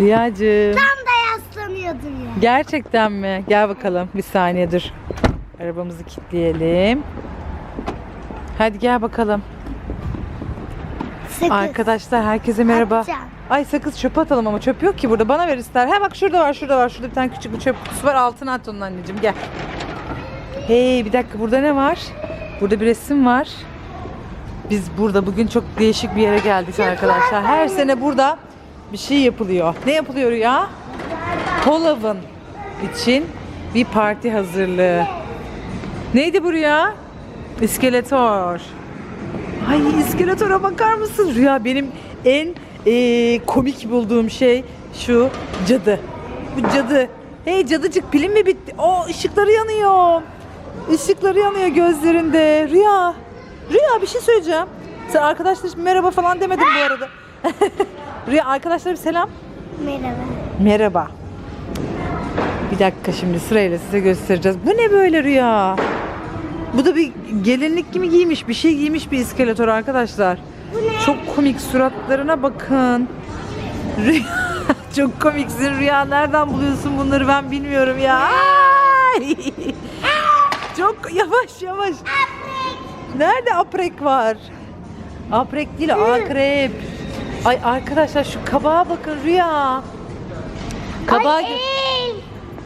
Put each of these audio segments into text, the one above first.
Rüyacığım. Tam da yaslanıyordum ya. Gerçekten mi? Gel bakalım. Bir saniye dur. Arabamızı kilitleyelim. Hadi gel bakalım. Sakız. Arkadaşlar herkese merhaba. Atacağım. Ay sakız çöpe atalım ama çöp yok ki burada. Bana ver ister. Ha bak şurada var şurada var. Şurada bir tane küçük bir çöp kutusu var. Altına at onun anneciğim gel. Hey bir dakika burada ne var? Burada bir resim var. Biz burada bugün çok değişik bir yere geldik arkadaşlar. Her sene burada bir şey yapılıyor. Ne yapılıyor ya? Halloween için bir parti hazırlığı. Neydi bu rüya? İskeletor. Ay iskeletora bakar mısın? Rüya benim en eee, komik bulduğum şey şu cadı. Bu cadı. Hey cadıcık pilin mi bitti? O ışıkları yanıyor. Işıkları yanıyor gözlerinde. Rüya. Rüya bir şey söyleyeceğim. Sen arkadaşlar merhaba falan demedin bu arada. Rüya arkadaşlar bir selam. Merhaba. Merhaba. Bir dakika şimdi sırayla size göstereceğiz. Bu ne böyle rüya? Bu da bir gelinlik gibi giymiş, bir şey giymiş bir iskeletor arkadaşlar. Çok komik suratlarına bakın. Rüya, çok komiksin Rüya. Nereden buluyorsun bunları ben bilmiyorum ya. Ay! çok yavaş yavaş. Nerede aprek var? Aprek değil akrep. Ay arkadaşlar şu kabağa bakın Rüya. Kabağa Ay, el.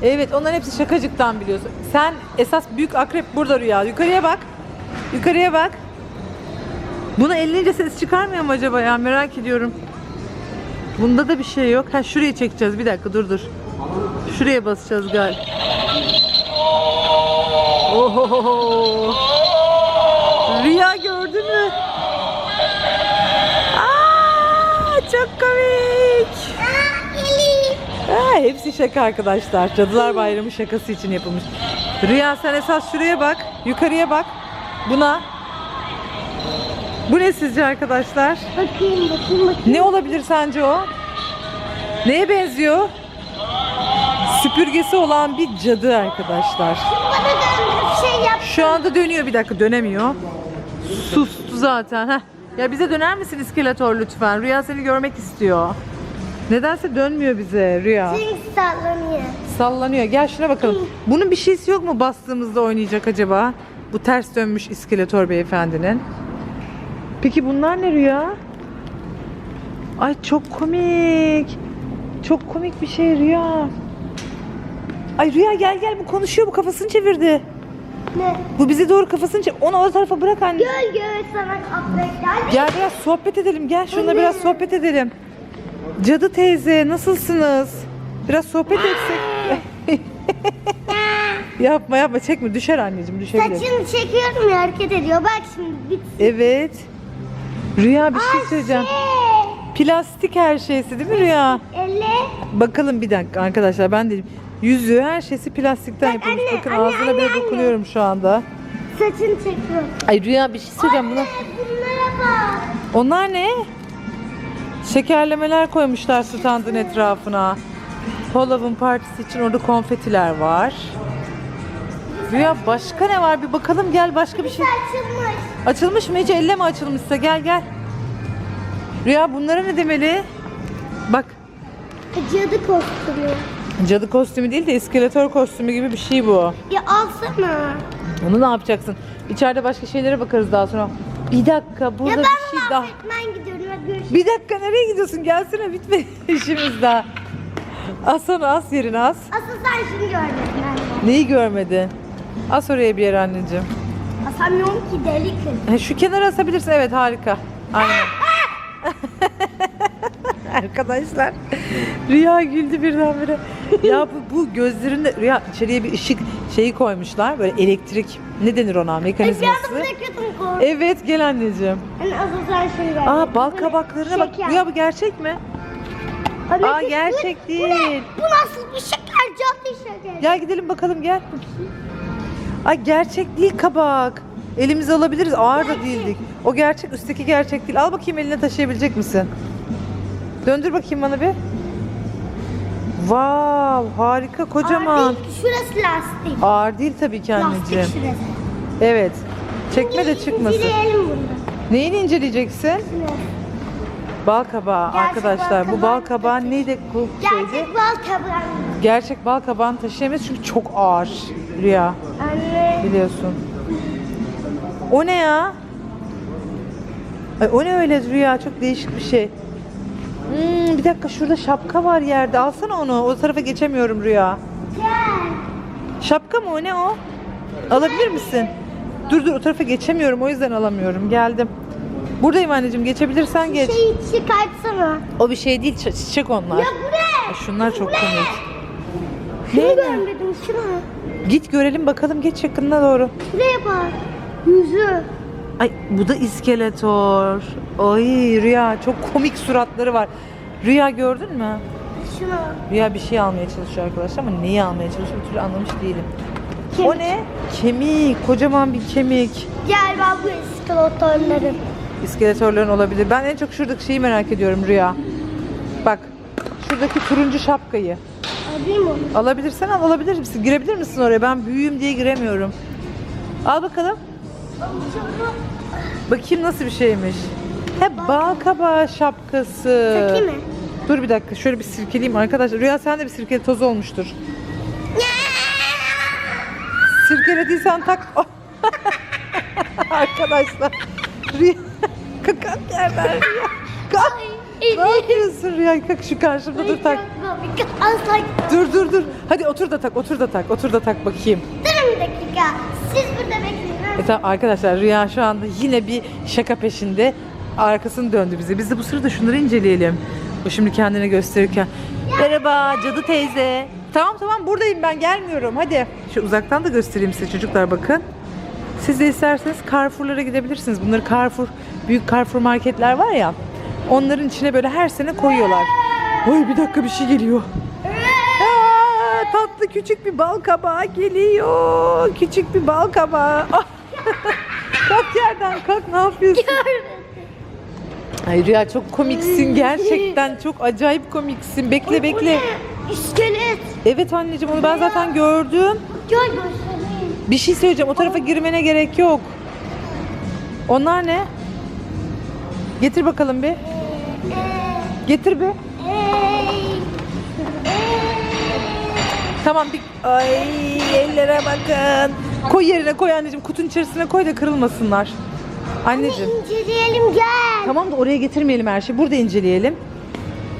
Evet onların hepsi şakacıktan biliyorsun. Sen esas büyük akrep burada Rüya. Yukarıya bak. Yukarıya bak. Bunu ellince ses çıkarmıyor mu acaba ya merak ediyorum. Bunda da bir şey yok. Ha şuraya çekeceğiz. Bir dakika dur dur. Şuraya basacağız galiba. Oho. Rüya hepsi şaka arkadaşlar. Cadılar Bayramı şakası için yapılmış. Rüya sen esas şuraya bak. Yukarıya bak. Buna. Bu ne sizce arkadaşlar? Bakayım bakayım bakayım. Ne olabilir sence o? Neye benziyor? Süpürgesi olan bir cadı arkadaşlar. Şey. Şu anda dönüyor bir dakika dönemiyor. Sustu zaten. Heh. Ya bize döner misin iskeletor lütfen? Rüya seni görmek istiyor. Nedense dönmüyor bize Rüya. Çünkü sallanıyor. Sallanıyor. Gel şuna bakalım. Bunun bir şeysi yok mu bastığımızda oynayacak acaba? Bu ters dönmüş iskeletor beyefendinin. Peki bunlar ne Rüya? Ay çok komik. Çok komik bir şey Rüya. Ay Rüya gel gel bu konuşuyor bu kafasını çevirdi. Ne? Bu bize doğru kafasını çevir. Onu o tarafa bırak anne. Göl göl sana kaprekler. Gel biraz sohbet edelim. Gel şununla biraz sohbet edelim. Cadı teyze nasılsınız? Biraz sohbet etsek. yapma yapma çekme düşer anneciğim düşebilir. Saçını çekiyorum ya hareket ediyor. Bak şimdi bit. Evet. Rüya bir şey söyleyeceğim. Şey. Plastik her şeysi değil mi Rüya? Elle. Bakalım bir dakika arkadaşlar ben de yüzüğü her şeysi plastikten Bak yapılmış. anne, Bakın anne, ağzına anne, bile anne. dokunuyorum şu anda. Saçını çekiyorum. Ay Rüya bir şey söyleyeceğim buna. Bunlara bak. Onlar ne? Şekerlemeler koymuşlar standın etrafına. Halloween partisi için orada konfetiler var. Rüya başka ne var? Bir bakalım gel başka bir şey. Açılmış. Açılmış mı? Hiç elle mi açılmışsa? Gel gel. Rüya bunlara ne demeli? Bak Cadı kostümü. cadı kostümü değil de iskeletor kostümü gibi bir şey bu. Ya alsana. Onu ne yapacaksın? İçeride başka şeylere bakarız daha sonra. Bir dakika burada Ya ben bir şey daha. affetmen gidiyorum. Hadi görüşürüz. Bir dakika nereye gidiyorsun? Gelsene bitmedi işimiz daha. As onu as yerine as. Asıl sen şimdi görmedin anne. Neyi görmedin? As oraya bir yere anneciğim. Asamıyorum ki deli kız. Ha, Şu kenara asabilirsin. Evet harika. Aynen. Arkadaşlar Rüya güldü birdenbire. ya bu, bu gözlerinde Rüya içeriye bir ışık şeyi koymuşlar. Böyle elektrik ne denir ona mekanizması. kol. Evet gel anneciğim. Hani asıl sen şimdi görmedin. Aa bal ne? kabaklarına bak. Şeker. Rüya bu gerçek mi? Anne, Aa gerçek bu, Bu, değil. ne? bu nasıl bir şeker? Canlı şeker. Gel gidelim bakalım gel. Ay gerçek değil kabak. Elimize alabiliriz. Ağır da değildik. O gerçek, üstteki gerçek değil. Al bakayım eline taşıyabilecek misin? Döndür bakayım bana bir. Vav, harika, kocaman. Ağır değil ki, Şurası lastik. Ağır değil tabii ki anneciğim. Lastik şurası. Evet. Çekme de çıkmasın. İnceleyelim bunu. Neyini inceleyeceksin? Şurası. Bal kabağı Gerçek arkadaşlar. bal Bu bal kabağı kabağı neydi? Bu şeydi. Gerçek bal kabağı. Gerçek bal kabağını taşıyamayız çünkü çok ağır Rüya. Anne. Biliyorsun. O ne ya? Ay, o ne öyle Rüya? Çok değişik bir şey. Hmm, bir dakika şurada şapka var yerde. Alsana onu. O tarafa geçemiyorum Rüya. Gel. Şapka mı o ne o? Alabilir misin? Dur dur o tarafa geçemiyorum o yüzden alamıyorum. Geldim. Buradayım anneciğim geçebilirsen geç. Şeyi çıkartsana. O bir şey değil çi- çiçek onlar. Ya bu ne? Ay, Şunlar çok komik. Şunu Ne? görmedim şunu. Git görelim bakalım geç yakınına doğru. Şuraya bak. Yüzü. Ay bu da iskeletor. Ay Rüya çok komik suratları var. Rüya gördün mü? Şunu. Rüya bir şey almaya çalışıyor arkadaşlar ama neyi almaya çalışıyor bir türlü anlamış değilim. Kemik. O ne? Kemik. Kocaman bir kemik. Galiba bu iskeletorların. İskeletorların olabilir. Ben en çok şuradaki şeyi merak ediyorum Rüya. Bak şuradaki turuncu şapkayı. Alayım onu. Alabilirsen al alabilir misin? Girebilir misin oraya? Ben büyüğüm diye giremiyorum. Al bakalım. Bakayım nasıl bir şeymiş. He bal kabağı şapkası. Takayım mı? Dur bir dakika şöyle bir silkeleyeyim arkadaşlar. Rüya sen de bir sirkeli toz olmuştur. Sirkelediysen tak. arkadaşlar. Rüya. Kalk yerden Rüya. Kalk. Ne yapıyorsun Rüya? Kalk şu karşımda dur tak. Dur dur dur. Hadi otur da tak, otur da tak, otur da tak bakayım. Durun bir dakika. Siz burada? E tamam arkadaşlar Rüya şu anda yine bir şaka peşinde. Arkasını döndü bize. Biz de bu sırada şunları inceleyelim. O şimdi kendini gösterirken. Merhaba cadı teyze. Tamam tamam buradayım ben gelmiyorum hadi. Şu uzaktan da göstereyim size çocuklar bakın. Siz de isterseniz Carrefour'lara gidebilirsiniz. Bunları Carrefour, büyük Carrefour marketler var ya. Onların içine böyle her sene koyuyorlar. Oy bir dakika bir şey geliyor. Aa, tatlı küçük bir bal kabağı geliyor. Küçük bir bal kabağı. Ah. Kalk yerden kalk ne yapıyorsun? Ay Rüya çok komiksin gerçekten çok acayip komiksin. Bekle bekle. İskelet. Evet anneciğim onu ben zaten gördüm. Gel göstereyim. Bir şey söyleyeceğim o tarafa girmene gerek yok. Onlar ne? Getir bakalım bir. Getir bir. Ey. Tamam bir ay ellere bakın. Koy yerine koy anneciğim kutunun içerisine koy da kırılmasınlar. Anneciğim. İnceleyelim gel. Tamam da oraya getirmeyelim her şeyi. Burada inceleyelim.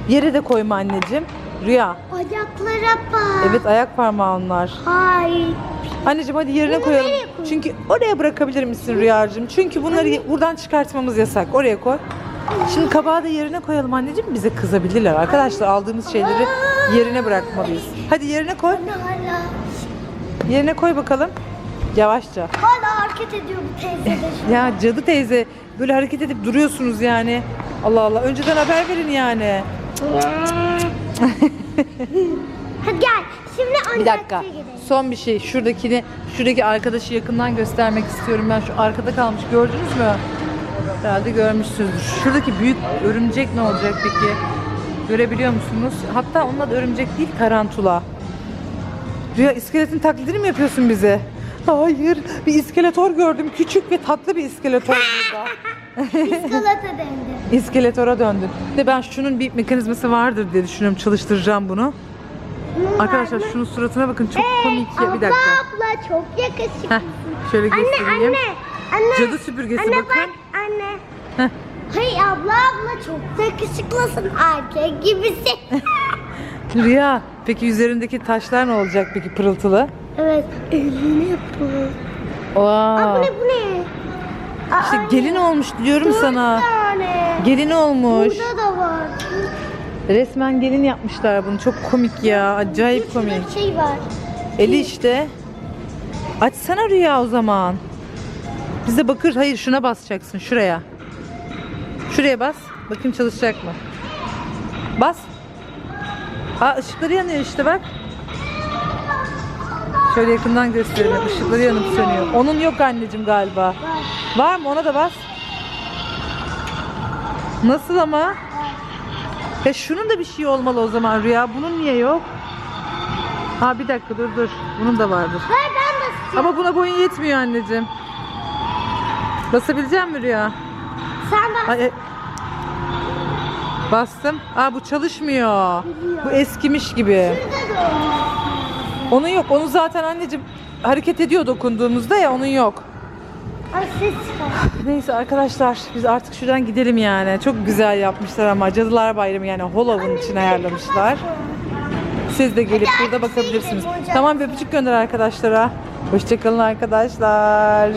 Yere de koyma anneciğim. Rüya. Ayaklara bak. Evet ayak parmağı onlar. Hay. Anneciğim hadi yerine Bunu koyalım. nereye koyayım? Çünkü oraya bırakabilir misin Rüyacığım? Çünkü bunları buradan çıkartmamız yasak. Oraya koy. Şimdi kabağı da yerine koyalım anneciğim. Bize kızabilirler. Arkadaşlar aldığımız şeyleri yerine bırakmalıyız. Hadi yerine koy. Hala. Yerine koy bakalım. Yavaşça. Hala hareket ediyor bu teyze de. Ya cadı teyze böyle hareket edip duruyorsunuz yani. Allah Allah. Önceden haber verin yani. Hadi gel. Şimdi anne Bir dakika. Son bir şey. Şuradakini, şuradaki arkadaşı yakından göstermek istiyorum ben. Şu arkada kalmış. Gördünüz mü? Herhalde görmüşsünüzdür. Şuradaki büyük örümcek ne olacak peki? Görebiliyor musunuz? Hatta onun adı örümcek değil, tarantula. Rüya iskeletin taklidini mi yapıyorsun bize? Hayır, bir iskeletor gördüm. Küçük ve tatlı bir iskeletor burada. Biskolata dendi. İskeletora döndün. De ben şunun bir mekanizması vardır diye düşünüyorum. Çalıştıracağım bunu. Arkadaşlar şunun suratına bakın çok komik ya. Bir dakika. Abla abla çok yakışıklı. Heh, şöyle Anne göstereyim. anne. Anne. Cadı süpürgesi anne, bakın. Bak, anne. Heh. Hey abla abla çok yakışıklısın. Erkek gibisin. Rüya, peki üzerindeki taşlar ne olacak peki pırıltılı? evet. Elini yapalım. Aa, Aa, bu ne bu ne? Aa, işte gelin olmuş diyorum dört sana. tane. Gelin olmuş. Burada da var. Resmen gelin yapmışlar bunu. Çok komik ya. Acayip Şurada komik. bir şey var. Eli işte. Açsana Rüya o zaman. Bize bakır. Hayır şuna basacaksın. Şuraya. Şuraya bas. Bakayım çalışacak mı? Bas. Aa ışıkları yanıyor işte bak. Şöyle yakından gösterelim. Işıkları yanıp sönüyor. Onun yok anneciğim galiba. Var. Var mı? Ona da bas. Nasıl ama? Ya şunun da bir şey olmalı o zaman Rüya. Bunun niye yok? Ha bir dakika dur dur. Bunun da vardır. Ver ben istiyorum. Ama buna boyun yetmiyor anneciğim. Basabilecek mi Rüya? Sen bak. Ay, ay. Bastım. Aa bu çalışmıyor. Bu eskimiş gibi. Onun yok. Onu zaten anneciğim hareket ediyor dokunduğumuzda ya onun yok. Ay ses çıkar. Neyse arkadaşlar biz artık şuradan gidelim yani. Çok güzel yapmışlar ama Cadılar Bayramı yani Hollow'un için ayarlamışlar. Siz de gelip burada bakabilirsiniz. Tamam bir öpücük gönder arkadaşlara. Hoşçakalın arkadaşlar.